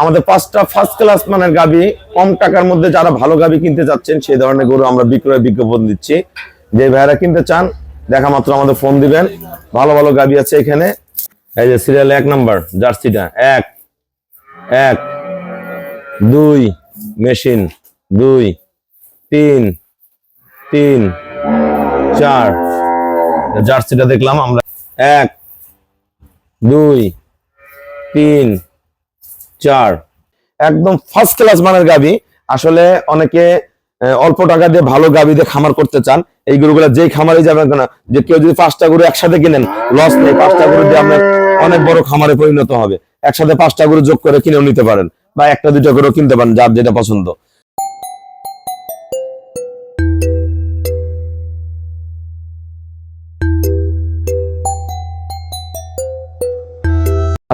আমাদের পাঁচটা first class মানের গাবি, কম টাকার মধ্যে যারা ভালো গাবি কিনতে চাচ্ছেন সেই ধরনের গরু আমরা বিক্রয় বিজ্ঞাপন দিচ্ছি। যে ভাইরা কিনতে চান, দেখা মাত্র আমাদের ফোন দিবেন। ভালো ভালো গাবি আছে এখানে। এই যে সিরিয়াল এক নাম্বার জার্সিটা। এক এক, দুই, মেশিন। দুই, তিন তিন, চার। জার্সিটা দেখলাম আমরা। এক, দুই, তিন চার। একদম ফার্স্ট ক্লাস মানের গাবি আসলে অনেকে অল্প টাকা দিয়ে ভালো গাবি দিয়ে খামার করতে চান। এই গরুগুলো যেই খামারে যাবেন কেন, যে কেউ যদি পাঁচটা গরু একসাথে কিনেন লস নেই। পাঁচটা গরু দিয়ে আপনার অনেক বড় খামারে পরিণত হবে। একসাথে পাঁচটা গরু যোগ করে কিনেও নিতে পারেন বা একটা দুটো গরু কিনতে পারেন যার যেটা পছন্দ।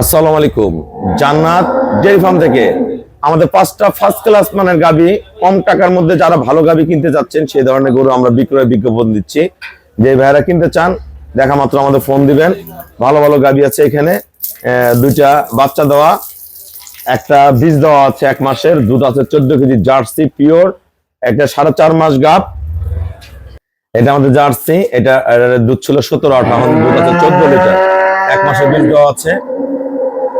আসসালামু আলাইকুম। জান্নাত ডেয়ারি ফার্ম থেকে। আমাদের পাঁচটা ফার্স্ট ক্লাস মানের গাবি, কম টাকার মধ্যে যারা ভালো গাবি কিনতে চাচ্ছেন সেই ধরনের গরু আমরা বিক্রয় বিজ্ঞাপন দিচ্ছি। যে ভাইরা কিনতে চান, দেখা মাত্র আমাদের ফোন দিবেন। ভালো ভালো গাবি আছে এখানে। দুইটা বাচ্চা দেওয়া, একটা বীজ দেওয়া আছে এক মাসের দুধ আছে চোদ্দ কেজি জার্সি, পিওর, একটা সাড়ে চার মাস গাব। এটা আমাদের জার্সি, এটা দুধ ছিল সতেরো আঠারো আমাদের দুধ আছে চোদ্দ লিটার। এক মাসের বীজ দেওয়া আছে।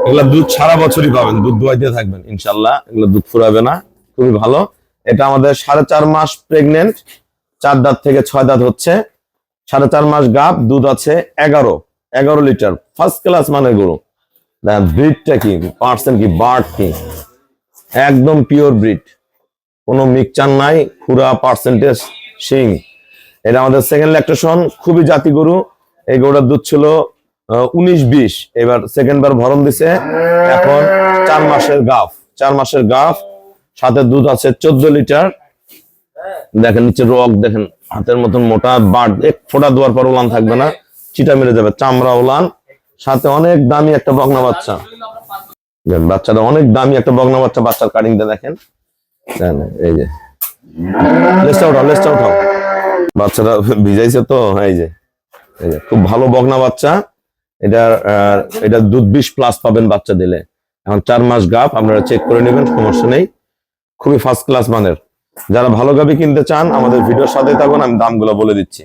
এগুলা দুধ সারা বছরই পাবেন, দুধ দোয়াইতে থাকবেন ইনশাল্লাহ এগুলো দুধ ফুরাবে না, খুবই ভালো। এটা আমাদের সাড়ে চার মাস প্রেগনেন্ট চার দাঁত থেকে ছয় দাঁত হচ্ছে। সাড়ে চার মাস গাব দুধ আছে এগারো এগারো লিটার ফার্স্ট ক্লাস মানে গরু। ব্রিডটা কি? পার্সেন্ট কি? বার্ড কি? একদম পিওর ব্রিড কোনো মিক্সচার নাই, খুরা পার্সেন্টেজ শিং এটা আমাদের সেকেন্ড ল্যাকটেশন খুবই জাতি গরু। এই গরুটার দুধ ছিল উনিশ বিশ। এবার সেকেন্ড বার ভরণ দিছে। এখন চার মাসের গাফ। চার মাসের গাফ। সাথে দুধ আছে চোদ্দ লিটার। দেখেন নিচে রক দেখেন হাতের মতন মোটা বাট এক ফোটা দুয়ার পর উলান থাকবে না। চিটা মেরে যাবে চামড়া উলান সাথে অনেক দামি একটা বগনা বাচ্চা। বাচ্চাটা অনেক দামি একটা বগনা বাচ্চা, বাচ্চার কাটিংটা দেখেন। এই যে। লেসটা উঠাও লেসটা উঠাও বাচ্চাটা ভিজাইছে তো, এই যে। খুব ভালো বগনা বাচ্চা। আহ, এটা দুধ বিশ প্লাস পাবেন বাচ্চা দিলে। এখন চার মাস গাপ আপনারা চেক করে নেবেন সমস্যা নেই। খুবই ফার্স্ট ক্লাস মানের। যারা ভালো গাবি কিনতে চান আমাদের ভিডিওর সাথে থাকুন আমি দামগুলো বলে দিচ্ছি।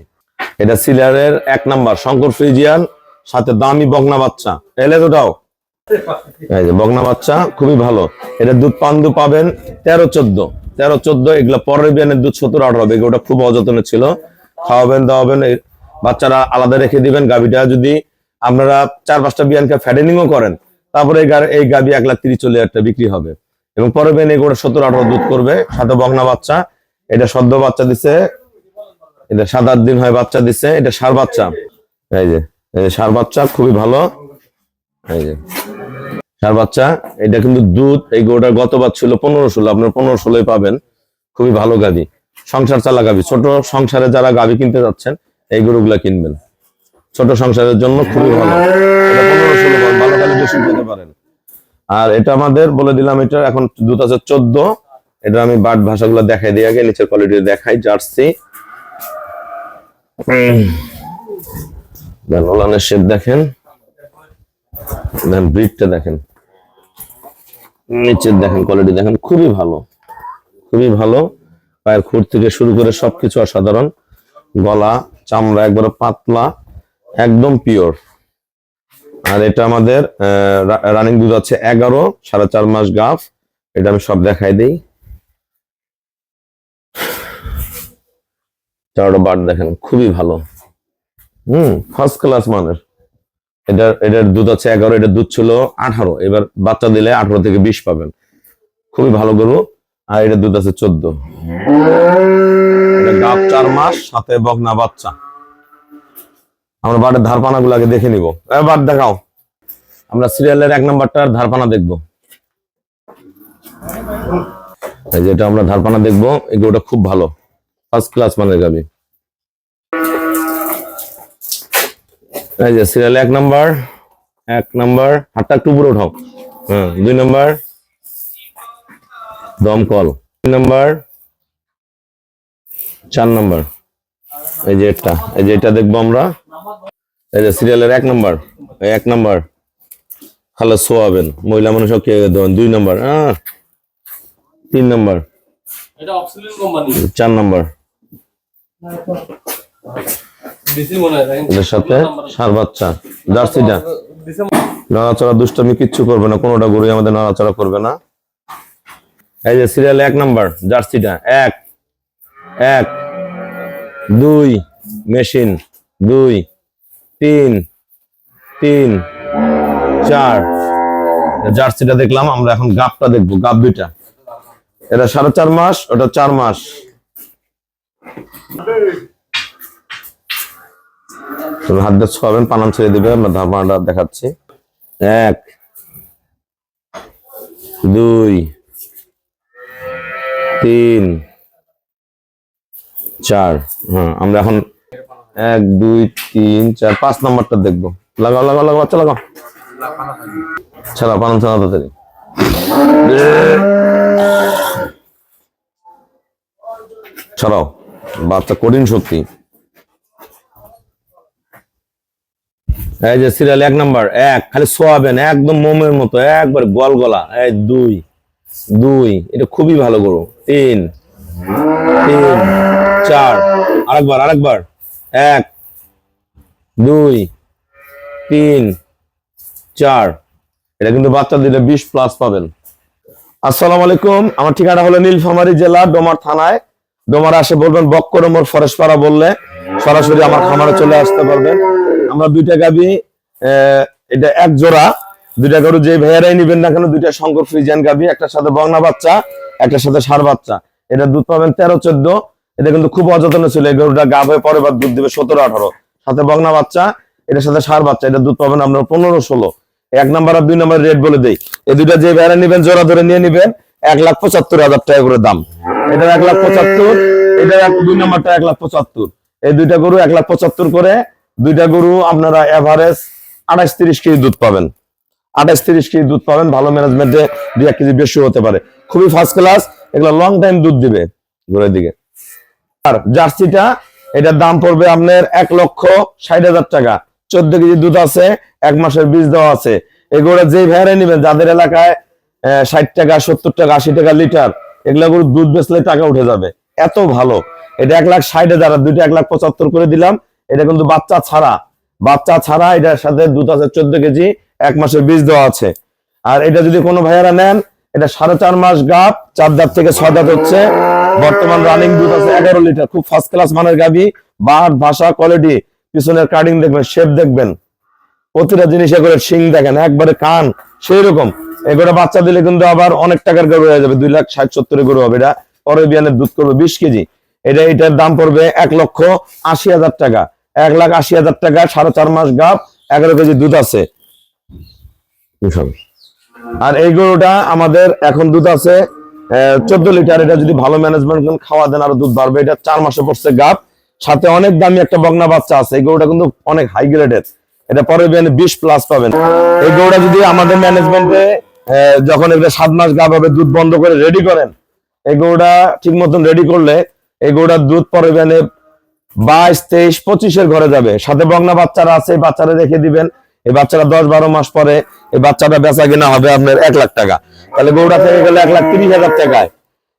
এটা সিলারের এক নাম্বার শঙ্কর ফ্রিজিয়ান সাথে দামি বগনা বাচ্চা। এলে তোটাও এই বগনা বাচ্চা খুবই ভালো। এটা দুধ পান্দু পাবেন তেরো চোদ্দ। তেরো চোদ্দ এগুলো পরের বিয়ানের দুধ সত্তর আঠারো হবে ওটা খুব অযত্নে ছিল। খাওয়াবেন দাওয়াবেন বাচ্চারা আলাদা রেখে দিবেন গাবিটা যদি আপনারা চার পাঁচটা বিয়ানকে ফ্যাটেনিংও করেন, তারপরে এই গাবি এক লাখ তিরিশ চল্লিশ হাজার বিক্রি হবে। এবং পরের বিয়ান এগুলো সত্তর আঠারো দুধ করবে সাথে বগনা বাচ্চা। এটা সদ্য বাচ্চা দিছে, এটা সাত আট দিন হয় বাচ্চা দিছে, এটা সার বাচ্চা। এই যে সার বাচ্চা, খুবই ভালো। এই যে, সার বাচ্চা, এটা কিন্তু দুধ, এই গরুটার গতবার ছিল পনেরো ষোলো, আপনার পনেরো ষোলোই পাবেন। খুবই ভালো গাভি সংসার চালা গাভি ছোট সংসারে যারা গাভি কিনতে যাচ্ছেন, এই গরুগুলা কিনবেন। ছোট সংসারের জন্য খুবই ভালো। ভালো পেতে পারেন। আর এটা আমাদের বলে দিলাম, এটা এখন দুধ আছে চোদ্দ। এটা আমি বাট ভাষাগুলো দেখাই দিয়ে আগে, নিচের কোয়ালিটি দেখাই, জার্সি। দেন ওলানের দেখেন। দেন ব্রিডটা দেখেন। দেখেন কোয়ালিটি দেখেন, খুবই ভালো। খুবই ভালো। পায়ের থেকে শুরু করে সবকিছু অসাধারণ। গলা, চামড়া একবারে পাতলা। একদম পিওর আর এটা আমাদের রানিং দুধ আছে এগারো, সাড়ে চার মাস গাফ। এটা আমি সব দেখাই দিই। চারটা বার দেখেন, খুবই ভালো। হুম ফার্স্ট ক্লাস মানের। এটার এটার দুধ আছে এগারো, এটার দুধ ছিল আঠারো। এবার বাচ্চা দিলে আঠারো থেকে বিশ পাবেন। খুবই ভালো গরু। আর এটার দুধ আছে চোদ্দ। গাফ চার মাস, সাথে বকনা বাচ্চা। আমরা বাটের ধারপানা গুলো আগে দেখে নিব। এবার দেখাও। আমরা সিরিয়ালের এক নাম্বারটার ধারপানা দেখব। যেটা আমরা ধারপানা দেখব এই খুব ভালো। ফার্স্ট ক্লাস মানের গাবি। সিরিয়াল এক নাম্বার এক নাম্বার, হাতটা একটু উপরে উঠাও। হ্যাঁ দুই নাম্বার দমকল তিন নাম্বার, চার নাম্বার। এই যে এটা এই যে এটা দেখব আমরা। এই যে সিরিয়ালের এক নাম্বার এক নাম্বার। খালে শোয়াবেন মহিলা মানুষ কে দেবেন দুই নম্বর হ্যাঁ তিন নম্বর। এটা অক্সিজেন কোম্পানি। চার নম্বর। এদের সাথে সার বাচ্চা জার্সিটা। নাড়াচড়া দুষ্টামি কিচ্ছু করবে না কোনোটা গরুই আমাদের নাড়াচড়া করবে না। এই যে সিরিয়াল এক নাম্বার জার্সিটা এক এক। দুই, মেশিন, দুই, তিন তিন, চার। জার্সিটা দেখলাম, আমরা এখন গাবটা দেখব গাব দুইটা। এটা সাড়ে চার মাস, ওটা চার মাস। হাত দিয়ে ছোয়াবেন পানাম ছেড়ে দিবে আমরা দেখাচ্ছি। এক, দুই, তিন চার হ্যাঁ আমরা এখন এক, দুই, তিন, চার, পাঁচ নাম্বারটা দেখব। লাগাও লাগাও লাগাও, বাচ্চা লাগাও। ছাড়া পানাম ছাড়া তাড়াতাড়ি। ছাড়াও, বাচ্চা কঠিন শক্তি। এই যে সিরিয়াল এক নাম্বার, এক, খালি সোয়াবেন, একদম মোমের মতো, একবার গল গলা। এই দুই দুই, এটা খুবই ভালো গরু। তিন তিন, চার, আরেকবার আরেকবার। এক, দুই, তিন, চার। এটা কিন্তু বাচ্চা দিলে বিশ প্লাস পাবেন। আসসালামু আলাইকুম, আমার ঠিকানা হলো নীলফামারী জেলা, ডোমার থানায়। ডোমার আসে বলবেন বক্করমর ফরেশপাড়া বললে সরাসরি আমার খামারে চলে আসতে পারবেন। আমরা দুইটা গাবি এটা এক জোড়া। দুইটা গরু যে ভাইয়ারাই নিবেন না কেন, দুইটা শঙ্কর ফ্রিজিয়ান গাবি একটা সাথে বগনা বাচ্চা, একটার সাথে সার বাচ্চা। এটা দুধ পাবেন তেরো, চোদ্দ। এটা কিন্তু খুব অযত্ন ছিল, এই গরুটা গাব হয়ে পরে বার দুধ দিবে সতেরো, আঠারো। সাথে বগনা বাচ্চা, এটার সাথে সার বাচ্চা, এটা দুধ পাবেন আপনার পনেরো, ষোলো। এক নাম্বার আর দুই নাম্বার রেট বলে দেই। এই দুইটা যে ভাইয়ারা নিবেন, জোড়া ধরে নিয়ে নিবেন, এক লাখ পঁচাত্তর হাজার টাকা করে দাম। এটা এক লাখ পঁচাত্তর এটা দুই নাম্বারটা এক লাখ পঁচাত্তর। এই দুইটা গরু এক লাখ পঁচাত্তর করে, দুইটা গরু আপনারা এভারেজ আঠাশ, তিরিশ কেজি দুধ পাবেন। আঠাশ, তিরিশ কেজি দুধ পাবেন, ভালো ম্যানেজমেন্টে দুই এক কেজি বেশি হতে পারে। খুবই ফার্স্ট ক্লাস এগুলো লং টাইম দুধ দিবে ঘুরের দিকে। আর জার্সিটা, এটার দাম পড়বে আপনার এক লক্ষ ষাট হাজার টাকা। চোদ্দ কেজি দুধ আছে, এক মাসের বীজ দেওয়া আছে। এগুলো যেই ভেড়ে নেবেন, যাদের এলাকায় ষাট টাকা, সত্তর টাকা, আশি টাকা লিটার, এগুলো গরু দুধ বেচলে টাকা উঠে যাবে। এত ভালো। এটা এক লাখ ষাট হাজার, আর দুইটা এক লাখ পঁচাত্তর করে দিলাম। এটা কিন্তু বাচ্চা ছাড়া। বাচ্চা ছাড়া এটার সাথে দুধ আছে চোদ্দ কেজি, এক মাসের বীজ দেওয়া আছে। আর এটা যদি কোনো ভাইয়ারা নেন এটা সাড়ে চার মাস গাপ চার দাঁত থেকে ছয় দাঁত হচ্ছে। বর্তমান রানিং দুধ আছে এগারো লিটার খুব ফার্স্ট ক্লাস মানের গাবি। বাট ভাষা কোয়ালিটি পিছনের কাটিং দেখবেন শেপ দেখবেন। প্রতিটা জিনিস করে শিং দেখেন, একবারে কান সেই রকম এগুলো বাচ্চা দিলে কিন্তু আবার অনেক টাকার গরু হয়ে যাবে, দুই লাখ ষাট সত্তরের গরু হবে। এটা পরে বিয়ানের দুধ করবে বিশ কেজি। এটা এটার দাম পড়বে এক লক্ষ আশি হাজার টাকা। এক লাখ আশি হাজার টাকা, সাড়ে চার মাস গাপ এগারো কেজি দুধ আছে। আর এই গরুটা আমাদের এখন দুধ আছে চোদ্দ লিটার। এটা যদি ভালো ম্যানেজমেন্ট করেন, খাওয়া দেন, আরও দুধ বাড়বে। এটা চার মাসে পড়ছে গাপ সাথে অনেক দামি একটা বগনা বাচ্চা আছে। এই গরুটা কিন্তু অনেক হাই গ্রেডের এটা পরে বিশ প্লাস পাবেন। এই গরুটা যদি আমাদের ম্যানেজমেন্টে যখন এটা সাত মাস গাপ হবে, দুধ বন্ধ করে রেডি করেন, এই গরুটা ঠিক মতন রেডি করলে, এই গরুটার দুধ পরে বেনে বাইশ, তেইশ, পঁচিশের ঘরে যাবে। সাথে বগনা বাচ্চারা আছে বাচ্চারা রেখে দিবেন। এই বাচ্চারা দশ, বারো মাস পরে এই বাচ্চাটা বেচা কিনা হবে আপনার এক লাখ টাকা। তাহলে গৌড়া থেকে গেলে এক লাখ তিরিশ হাজার টাকায়।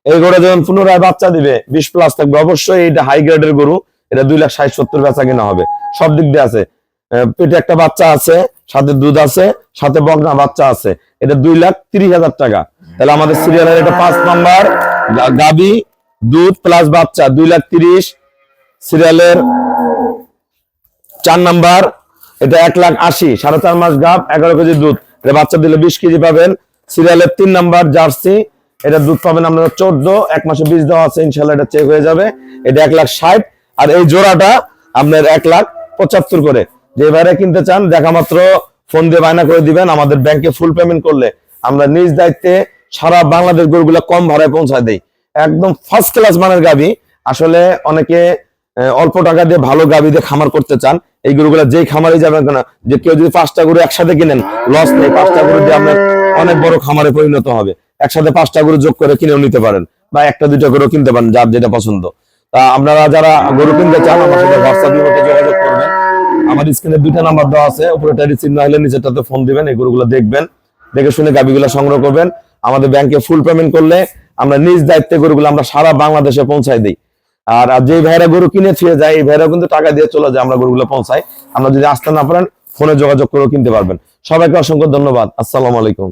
এই গরু যখন পুনরায় বাচ্চা দিবে, বিশ প্লাস থাকবে, অবশ্যই এটা হাই গ্রেডের গরু, এটা দুই লাখ ষাট সত্তর বেচা কিনা হবে। সব দিক দিয়ে আছে। পেটে একটা বাচ্চা আছে, সাথে দুধ আছে, সাথে বগনা বাচ্চা আছে। এটা দুই লাখ তিরিশ হাজার টাকা। তাহলে আমাদের সিরিয়ালের এটা পাঁচ নাম্বার গাবি, দুধ প্লাস বাচ্চা, দুই লাখ তিরিশ। সিরিয়ালের চার নাম্বার এটা এক লাখ আশি, সাড়ে চার মাস গাপ এগারো কেজি দুধ। এটা বাচ্চা দিলে বিশ কেজি পাবেন। সিরিয়ালের তিন নাম্বার জার্সি, এটা দুধ পাবেন আপনারা চোদ্দ, এক মাসে বীজ দেওয়া আছে ইনশাল্লাহ এটা চেক হয়ে যাবে। এটা এক লাখ ষাট, আর এই জোড়াটা আপনার এক লাখ পঁচাত্তর করে। যে এবারে কিনতে চান, দেখা মাত্র ফোন দিয়ে বায়না করে দিবেন, আমাদের ব্যাংকে ফুল পেমেন্ট করলে আমরা নিজ দায়িত্বে সারা বাংলাদেশ গরুগুলো কম ভাড়ায় পৌঁছায় দেই। একদম ফার্স্ট ক্লাস মানের গাবি। আসলে অনেকে অল্প টাকা দিয়ে ভালো গাবি দিয়ে খামার করতে চান, এই গরুগুলা যেই খামারে যাবেন কেন, যে কেউ যদি পাঁচটা গরু একসাথে কিনেন লস নেই, পাঁচটা গরু দিয়ে আপনার অনেক বড় খামারে পরিণত হবে। একসাথে পাঁচটা গরু যোগ করে কিনেও নিতে পারেন, বা একটা, দুইটা গরু কিনতে পারেন, যার যেটা পছন্দ। তা আপনারা যারা গরু কিনতে চান, আমার সাথে হোয়াটসঅ্যাপ ইমোতে যোগাযোগ করবেন। আমার স্ক্রিনে দুইটা নাম্বার দেওয়া আছে উপরেটা রিসিভ না হলে নিচেরটাতে ফোন দিবেন, এই গরুগুলো দেখবেন, দেখে শুনে গাবিগুলো সংগ্রহ করবেন। আমাদের ব্যাংকে ফুল পেমেন্ট করলে আমরা নিজ দায়িত্বে গরুগুলো আমরা সারা বাংলাদেশে পৌঁছাই দিই। আর যে ভাইরা গরু কিনে থুয়ে যায় এই ভাইরা কিন্তু টাকা দিয়ে চলে যায়, আমরা গরুগুলো পৌঁছাই। আমরা যদি আসতে না পারেন, ফোনে যোগাযোগ করে কিনতে পারবেন। সবাইকে অসংখ্য ধন্যবাদ। আসসালামু আলাইকুম।